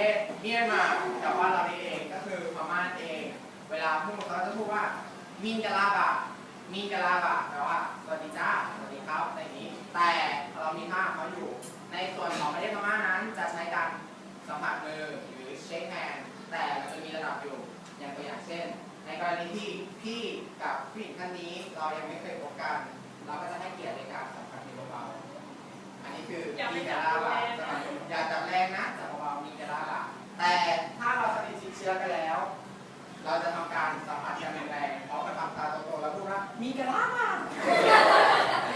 ทศเมียนมากับบ้านเราเองก็คือพม่าเอง เวลาพูดเขาจะพูดว่า มินกะลาบะมินกะลาบะแปลว่าสวัสดีจ้าสวัสดีครับในนี้ แต่เรามีท่าเขาอยู่ ในส่วนของประเทศพม่านั้นจะใช้การสัมผัสมือหรือเช็คแฮนด์แต่จะมีระดับอยู่อย่างตัวอย่างเช่น ในกรณีที่พี่กับผู้หญิงท่านนี้เรายังไม่เคยพบกัน เราก็จะให้เกียรติในการสัมผัสมือเบาๆอันนี้คือมินกะลาบะอย่าจับแรงนะ แต่ถ้าเราสนิทชิดเชื้อกันแล้ว เราจะทำการสัมผัสกันแรงๆพร้อมกับทำตาโตๆแล้วพูดว่ามีกระลาบ้าง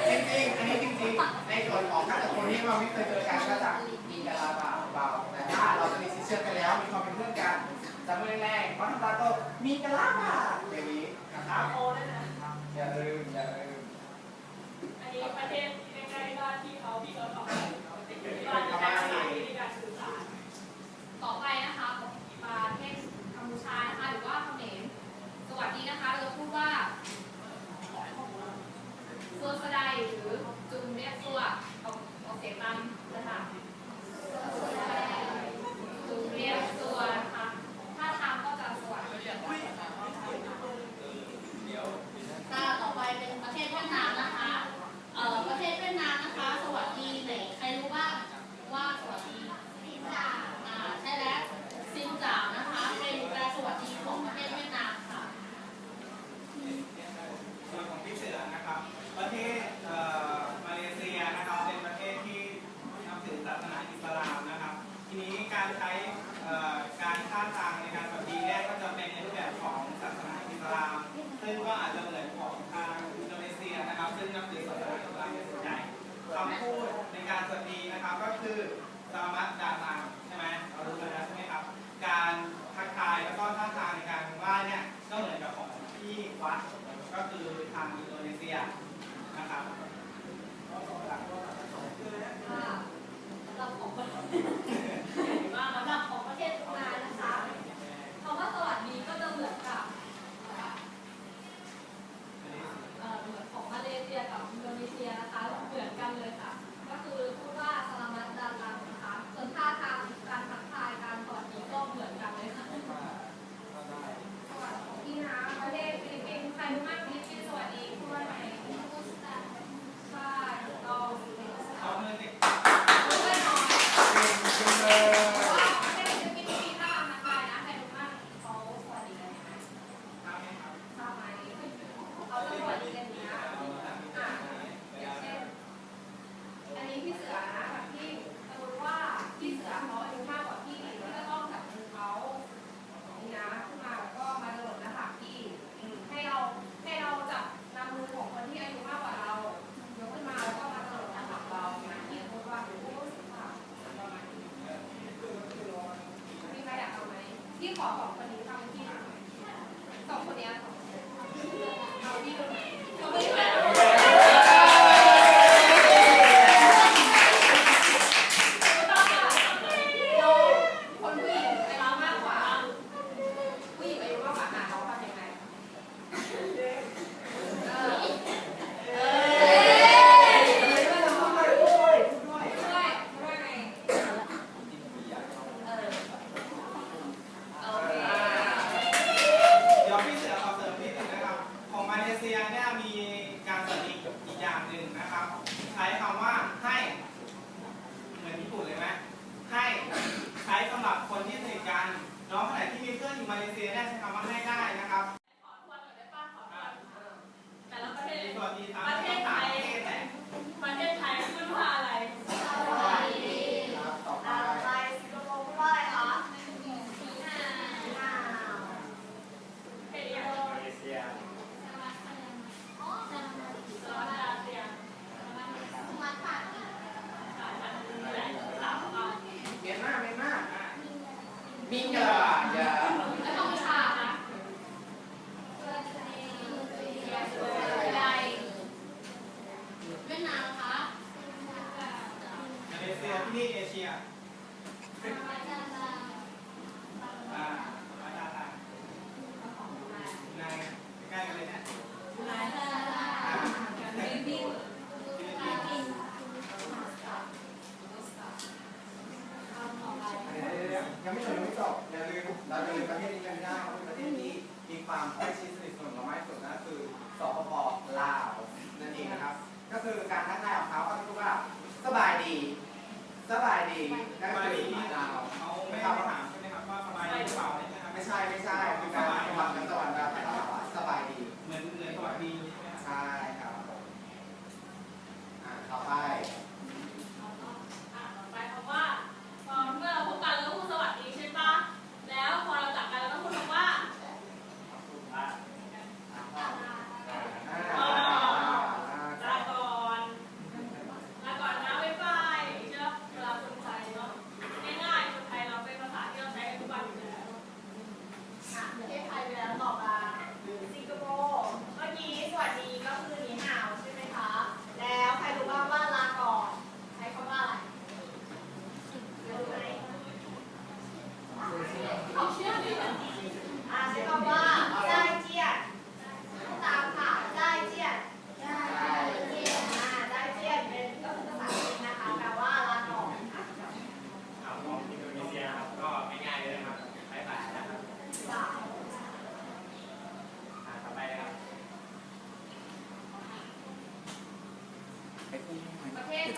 จริงๆอันนี้จริงๆ ในส่วนของถ้าเกคนที่เราไม่เคยเจอกันก็จะมีกระลาบ้าเบาแต่ถ้าเราสนิทชิดเชื้อกันแล้วมีความเป็นเพื่อนกันจำไว้แรงๆพร้อมทำตาโตมีกระลาบ้าอย่างนี้นะครับโอ้ไอย่าลืมอย่าลืมอันนี้ประเทศใกล้ๆบ้านที่เขาพี่เขาทำอะไรเาติดที่บ้ายนะคะหรือว่าเขมรสวัสดีนะคะ เราจะพูดว่าซัวสดายหรือจุมเรียกซัวออาเสียงตามเลยคะ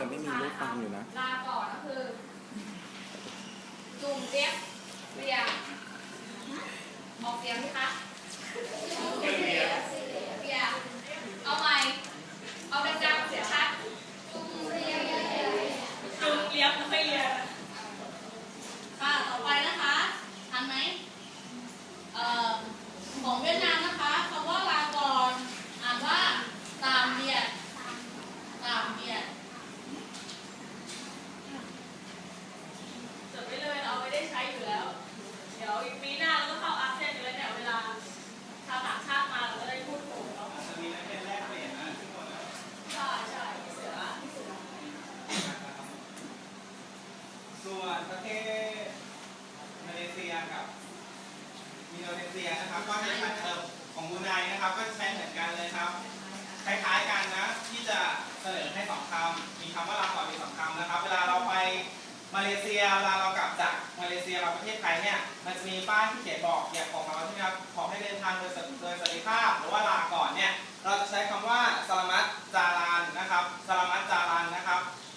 จะไม่มีลูกฟังอยู่นะ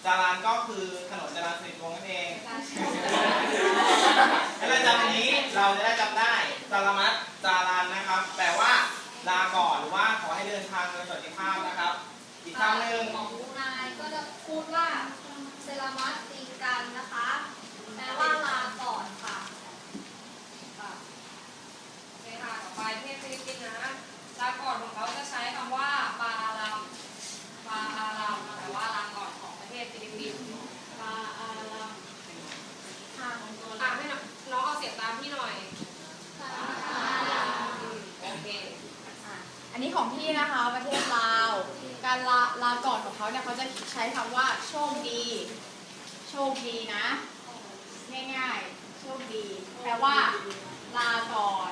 จารันก็คือถนนจารันสนิทวงนั่นเองและหลังจานี้เราจะได้จำได้จารมัดจารันนะครับ แปลว่าลาก่อนหรือว่าขอให้เดินทางโดยสวัสดิภาพนะครับ อีกคำหนึ่งของคุณนายก็จะพูดว่าเซรามัสตีกันนะคะ แปลว่าลาก่อนค่ะโอเคค่ะต่อไปเทพฟิลิปปินส์นะลาก่อนของเขาจะใช้คำว่า ของพี่นะคะประเทศลาว การลาลาก่อนของเขาเนี่ยเขาจะใช้คำว่าโชคดี โชคดีนะ ง่ายๆ โชคดี แปลว่า ลาก่อน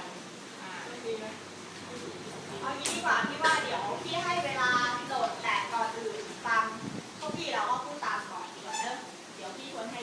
เอางี้ดีกว่าพี่ว่าเดี๋ยวพี่ให้เวลาโหลดแต่ก่อนอื่นฟังพวกพี่เราก็พูดตามก่อนดีกว่าเนอะเดี๋ยวพี่ควรให้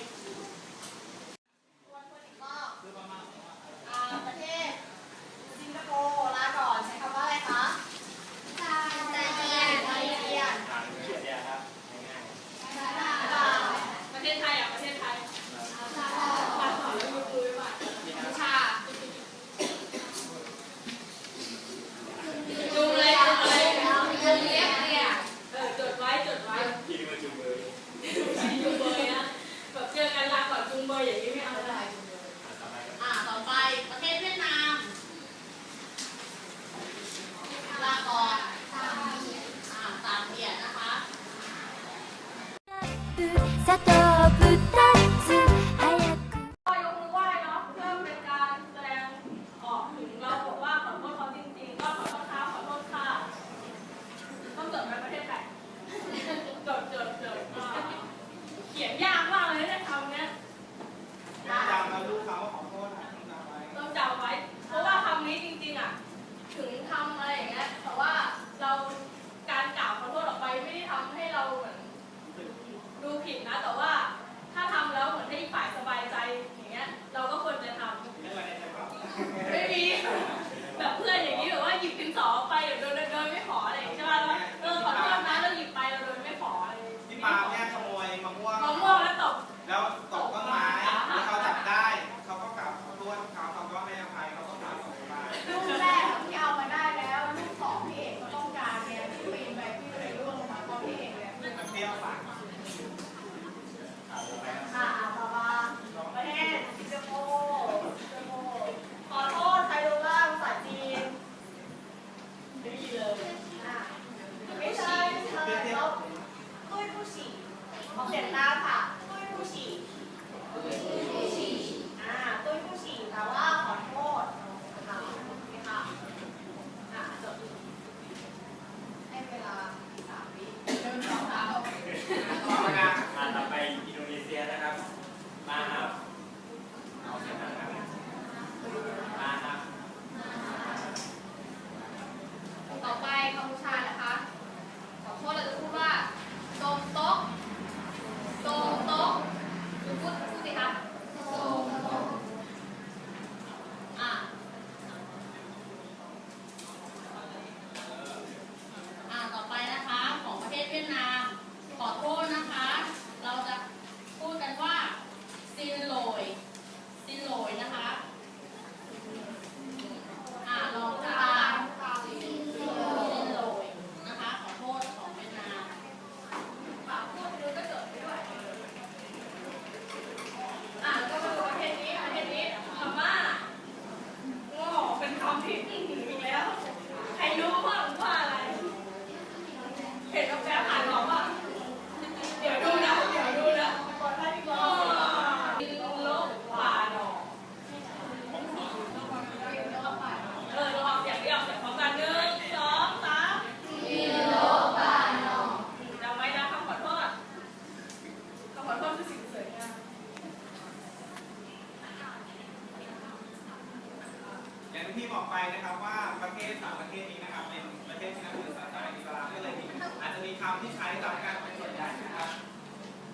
ที่ใช้ซ้ำการเป็นส่วนใหญ่นะครับ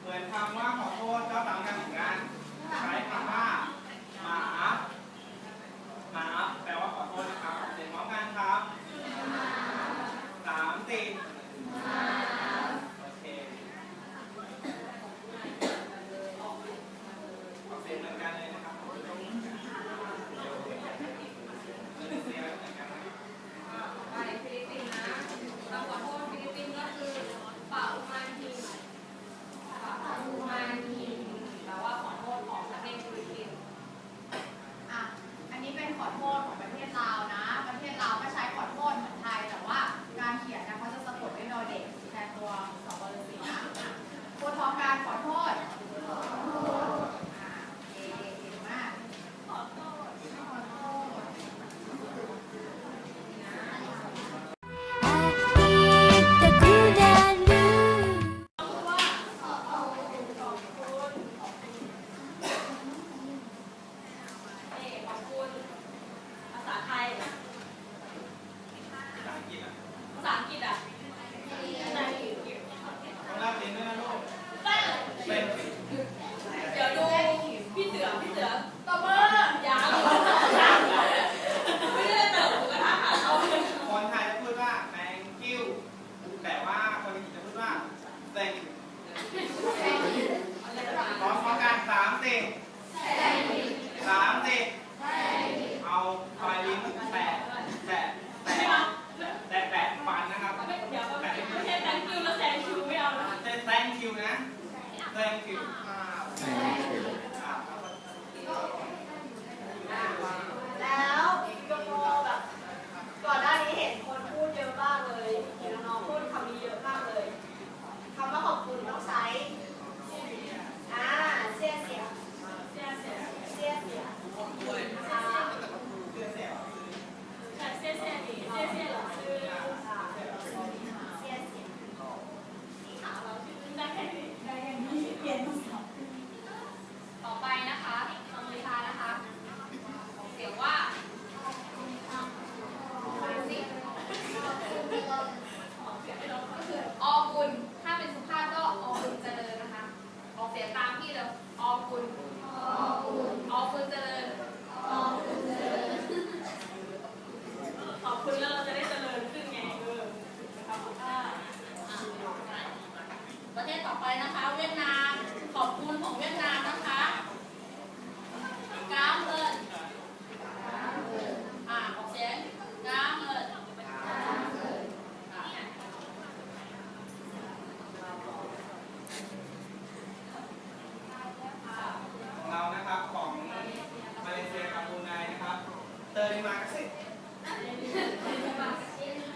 เหมือนคำว่าขอโทษก็ซ้ำการเหมือนกัน ใช้คำว่าหมา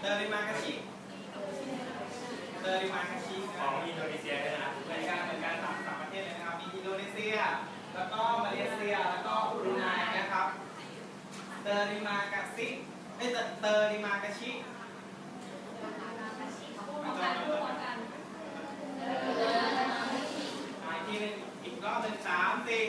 terima kasih terima kasih ของอินโดนีเซียด้วยนะเหมือนการเป็นการสามสามประเทศเลยนะครับมีอินโดนีเซีย แล้วก็มาเลเซียแล้วก็อุรุกวัยนะครับ terima kasih ไม่แต่ terima kasih อีกรอบหนึ่งสามสี่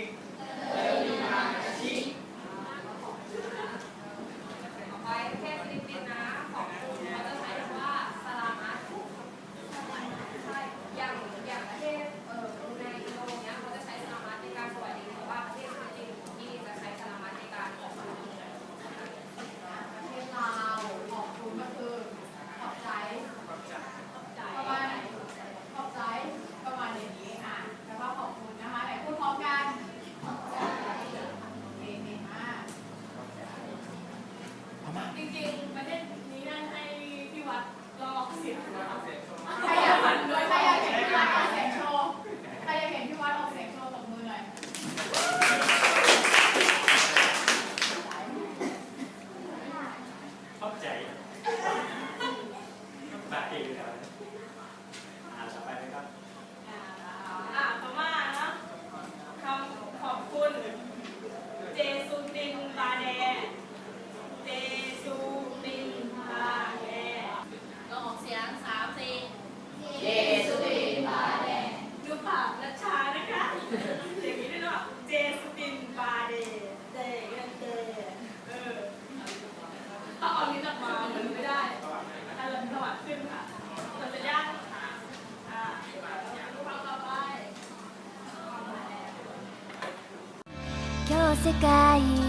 界